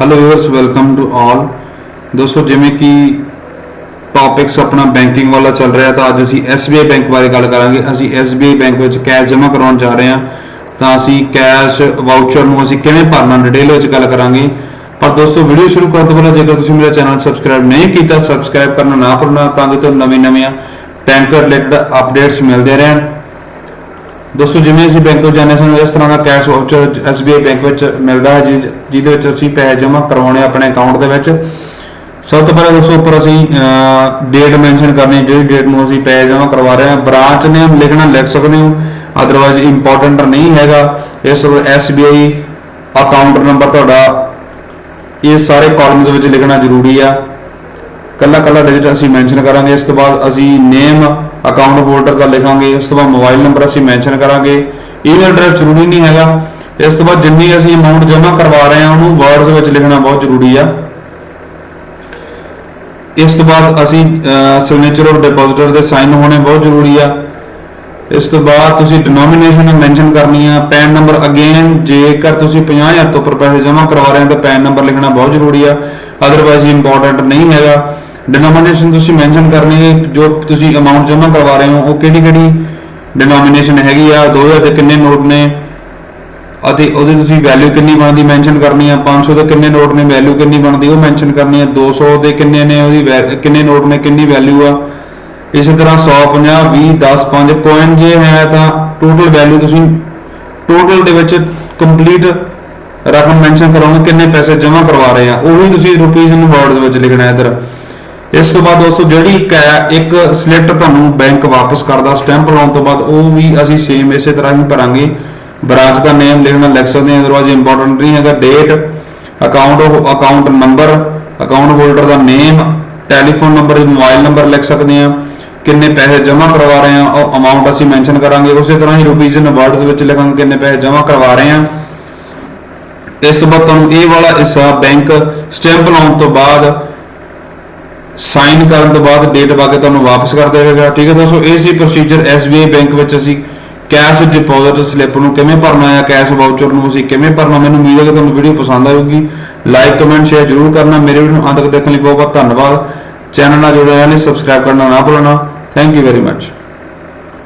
Hello viewers welcome to all ਦੋਸਤੋ, ਜਿਵੇਂ ਕਿ ਟੌਪਿਕਸ ਆਪਣਾ ਬੈਂਕਿੰਗ ਵਾਲਾ ਚੱਲ ਰਿਹਾ, ਤਾਂ ਅੱਜ ਅਸੀਂ SBI ਬੈਂਕ ਬਾਰੇ ਗੱਲ ਕਰਾਂਗੇ। ਅਸੀਂ SBI ਬੈਂਕ ਵਿੱਚ ਕੈਸ਼ ਜਮ੍ਹਾਂ ਕਰਾਉਣ ਜਾ ਰਹੇ ਹਾਂ। ਤਾਂ ਅਸੀਂ ਕੈਸ਼ ਵਾਊਚਰ ਨੂੰ ਅਸੀਂ ਕਿਵੇਂ ਭਰਨਾ ਡਿਟੇਲ ਵਿੱਚ ਗੱਲ ਕਰਾਂਗੇ। ਪਰ ਦੋਸਤੋ ਵੀਡੀਓ ਸ਼ੁਰੂ ਕਰਨ ਤੋਂ ਪਹਿਲਾਂ ਜੇਕਰ ਤੁਸੀਂ ਮੇਰਾ ਚੈਨਲ ਸਬਸਕ੍ਰਾਈਬ ਨਹੀਂ ਕੀਤਾ ਸਬਸਕ੍ਰਾਈਬ ਕਰਨਾ ਨਾ ਭੁੱਲਣਾ, ਤਾਂ ਕਿ ਤੁਹਾਨੂੰ ਨਵੇਂ ਨਵੀਆਂ ਬੈਂਕ ਰਿਲੇਟਡ ਅਪਡੇਟਸ ਮਿਲਦੇ ਰਹਿਣ। ਦੋਸਤੋ ਜਿਵੇਂ ਅਸੀਂ ਬੈਂਕ ਤੋਂ ਜਾਂਦੇ ਸਾਨੂੰ ਇਸ ਤਰ੍ਹਾਂ ਦਾ ਕੈਸ਼ ਵਾਊਚਰ SBI ਬੈਂਕ ਵਿੱਚ ਮਿਲਦਾ ਹੈ ਜਿਹ- ਜਿਹਦੇ ਵਿੱਚ ਅਸੀਂ ਪੈਸੇ ਜਮ੍ਹਾਂ ਕਰਵਾਉਣੇ ਆਪਣੇ ਅਕਾਊਂਟ ਦੇ ਵਿੱਚ। ਸਭ ਤੋਂ ਪਹਿਲਾਂ ਦੋਸਤੋ ਉੱਪਰ ਅਸੀਂ ਡੇਟ ਮੈਂਸ਼ਨ ਕਰਨੀ ਹੈ, ਜਿਹੜੀ ਡੇਟ ਨੂੰ ਅਸੀਂ ਪੈਸੇ ਜਮ੍ਹਾਂ ਕਰਵਾ ਰਹੇ ਹਾਂ। ਬ੍ਰਾਂਚ ਨੇਮ ਲਿਖਣਾ ਲਿਖ ਸਕਦੇ ਹੋ। ਅਦਰਵਾਈਜ਼ ਇੰਪੋਰਟੈਂਟ ਨਹੀਂ ਹੈਗਾ। ਇਸ SBI ਅਕਾਊਂਟ ਨੰਬਰ ਤੁਹਾਡਾ ਇਹ ਸਾਰੇ ਕਾਲਮਸ ਵਿੱਚ ਲਿਖਣਾ ਜ਼ਰੂਰੀ ਆ। ਕੱਲਾ ਕੱਲਾ ਡਿਜਿਟ ਅਸੀਂ ਮੈਂਸ਼ਨ ਕਰਾਂਗੇ, ਇਸ ਤੋਂ ਬਾਅਦ ਅਸੀਂ ਨੇਮ ਅਕਾਊਂਟ ਹੋਲਡਰ ਦਾ ਲਿਖਾਂਗੇ, ਉਸ ਤੋਂ ਬਾਅਦ ਮੋਬਾਈਲ ਨੰਬਰ ਅਸੀਂ ਮੈਂਸ਼ਨ ਕਰਾਂਗੇ। ਈਮੇਲ ਐਡਰੈਸ ਜ਼ਰੂਰੀ ਨਹੀਂ ਹੈਗਾ। ਇਸ ਤੋਂ ਬਾਅਦ ਜਿੰਨੀ ਅਸੀਂ ਅਮਾਉਂਟ ਜਮ੍ਹਾਂ ਕਰਵਾ ਰਹੇ ਹਾਂ, ਉਹਨੂੰ ਵਰਡਸ ਵਿੱਚ ਲਿਖਣਾ ਬਹੁਤ ਜ਼ਰੂਰੀ ਆ। ਇਸ ਤੋਂ ਬਾਅਦ ਅਸੀਂ ਸਿਗਨੇਚਰ ਔਰ ਡਿਪੋਜ਼ਿਟਰ ਦੇ ਸਾਈਨ ਹੋਣੇ ਬਹੁਤ ਜ਼ਰੂਰੀ ਆ। ਇਸ ਤੋਂ ਬਾਅਦ ਤੁਸੀਂ ਡਿਨੋਮੀਨੇਸ਼ਨ ਮੈਂਸ਼ਨ ਕਰਨੀ ਆ ਪੈਨ ਨੰਬਰ ਅਗੇਨ ਜੇਕਰ ਤੁਸੀਂ 50000 ਤੋਂ ਉੱਪਰ ਪੈਸੇ ਜਮ੍ਹਾਂ ਕਰਵਾ ਰਹੇ ਹੋ, ਤਾਂ ਪੈਨ ਨੰਬਰ ਲਿਖਣਾ ਬਹੁਤ ਜ਼ਰੂਰੀ ਆ। ਅਦਰਵਾਈਜ਼ ਇੰਪੋਰਟੈਂਟ ਨਹੀਂ ਹੈਗਾ। ਡਿਨੋਮੀਨੇਸ਼ਨ ਤੁਸੀਂ ਮੈਂਸ਼ਨ ਕਰਨੀ ਹੈ, ਜੋ ਤੁਸੀਂ ਅਮਾਉਂਟ ਜਮ੍ਹਾਂ ਕਰਵਾ ਰਹੇ ਹੋ, ਉਹ ਕਿਹੜੀ ਕਿਹੜੀ ਡਿਨੋਮੀਨੇਸ਼ਨ ਹੈਗੀ ਆ 2000 ਦੇ ਕਿੰਨੇ ਨੋਟ ਨੇ? ਅਤੇ ਉਹਦੀ ਤੁਸੀਂ ਵੈਲਿਊ ਕਿੰਨੀ ਬਣਦੀ ਮੈਂਸ਼ਨ ਕਰਨੀ ਆ? 500 ਦੇ ਕਿੰਨੇ ਨੋਟ ਨੇ? ਵੈਲਿਊ ਕਿੰਨੀ ਬਣਦੀ? ਉਹ ਮੈਂਸ਼ਨ ਕਰਨੀ ਆ। 200 ਦੇ ਕਿੰਨੇ ਨੇ? ਉਹਦੀ ਕਿੰਨੇ ਨੋਟ ਨੇ? ਕਿੰਨੀ ਵੈਲਿਊ ਆ? ਇਸੇ ਤਰ੍ਹਾਂ 150 20 10 5 ਕੋਇਨ ਜੇ ਹੈ ਤਾਂ ਟੋਟਲ ਵੈਲਿਊ ਤੁਸੀਂ ਟੋਟਲ ਦੇ ਵਿੱਚ ਕੰਪਲੀਟ ਰਕਮ ਮੈਂਸ਼ਨ ਕਰਾਉਣਾ ਕਿੰਨੇ ਪੈਸੇ ਜਮ੍ਹਾਂ ਕਰਵਾ ਰਹੇ ਆ। ਉਹੀ ਤੁਸੀਂ ਰੁਪੀਸ ਨੂੰ ਵਰਡ ਦੇ ਵਿੱਚ ਲਿਖਣਾ ਹੈ ਇੱਧਰ। ਇਸ ਤੋਂ ਬਾਅਦ ਦੋਸਤੋ ਜਿਹੜੀ ਇੱਕ ਹੈ, ਇੱਕ ਸਲਿੱਪ ਤੁਹਾਨੂੰ ਬੈਂਕ ਵਾਪਸ ਕਰਦਾ ਸਟੈਂਪ ਲਾਉਣ ਤੋਂ ਬਾਅਦ ਉਹ ਵੀ ਅਸੀਂ ਸੇਮ ਇਸੇ ਤਰ੍ਹਾਂ ਹੀ ਭਰਾਂਗੇ। ਬ੍ਰਾਂਚ ਦਾ ਨੇਮ ਲਿਖਣਾ ਲਿਖ ਸਕਦੇ ਹਾਂ ਅਦਰਵਾਈਜ਼ ਇੰਪੋਰਟੈਂਟ ਨਹੀਂ ਹੈਗਾ date account account number account holder ਦਾ name telephone number mobile number ਲਿਖ ਸਕਦੇ ਹਾਂ। ਕਿੰਨੇ ਪੈਸੇ ਜਮ੍ਹਾਂ ਕਰਵਾ ਰਹੇ ਹਾਂ ਉਹ ਅਮਾਉਂਟ ਅਸੀਂ ਮੈਂਸ਼ਨ ਕਰਾਂਗੇ। ਉਸੇ ਤਰ੍ਹਾਂ ਹੀ ਰੁਪੀਜ਼ ਇਨ ਵਰਡਸ ਵਿੱਚ ਲਿਖਾਂਗੇ ਕਿੰਨੇ ਪੈਸੇ ਜਮ੍ਹਾਂ ਕਰਵਾ ਰਹੇ ਹਾਂ। ਇਸ ਤੋਂ ਬਾਅਦ ਤੁਹਾਨੂੰ ਇਹ ਵਾਲਾ ਹਿੱਸਾ ਬੈਂਕ ਸਟੈਂਪ ਲਾਉਣ ਤੋਂ ਬਾਅਦ ਸਾਈਨ ਕਰਨ ਤੋਂ ਬਾਅਦ ਡੇਟ ਪਾ ਕੇ ਤੁਹਾਨੂੰ ਵਾਪਸ ਕਰ ਦੇਵੇਗਾ ਠੀਕ ਹੈ ਦੋਸਤੋ, ਇਹ ਸੀ ਪ੍ਰੋਸੀਜਰ SBI ਬੈਂਕ ਵਿੱਚ ਅਸੀਂ ਕੈਸ਼ ਡਿਪੋਜ਼ਿਟ ਸਲਿੱਪ ਨੂੰ ਕਿਵੇਂ ਭਰਨਾ ਹੈ ਕੈਸ਼ ਵਾਊਚਰ ਨੂੰ ਅਸੀਂ ਕਿਵੇਂ ਭਰਨਾ, ਮੈਨੂੰ ਉਮੀਦ ਹੈ ਕਿ ਤੁਹਾਨੂੰ ਵੀਡੀਓ ਪਸੰਦ ਆਊਗੀ। ਲਾਈਕ ਕਮੈਂਟ ਸ਼ੇਅਰ ਜ਼ਰੂਰ ਕਰਨਾ, ਮੇਰੇ ਵੀਡੀਓ ਨੂੰ ਅੰਤ ਤੱਕ ਦੇਖਣ ਲਈ ਬਹੁਤ ਬਹੁਤ ਧੰਨਵਾਦ। ਚੈਨਲ ਨਾਲ ਜੁੜੇ ਰਹਿਣ ਲਈ ਸਬਸਕ੍ਰਾਈਬ ਕਰਨਾ ਨਾ ਭੁੱਲਣਾ। Thank you very much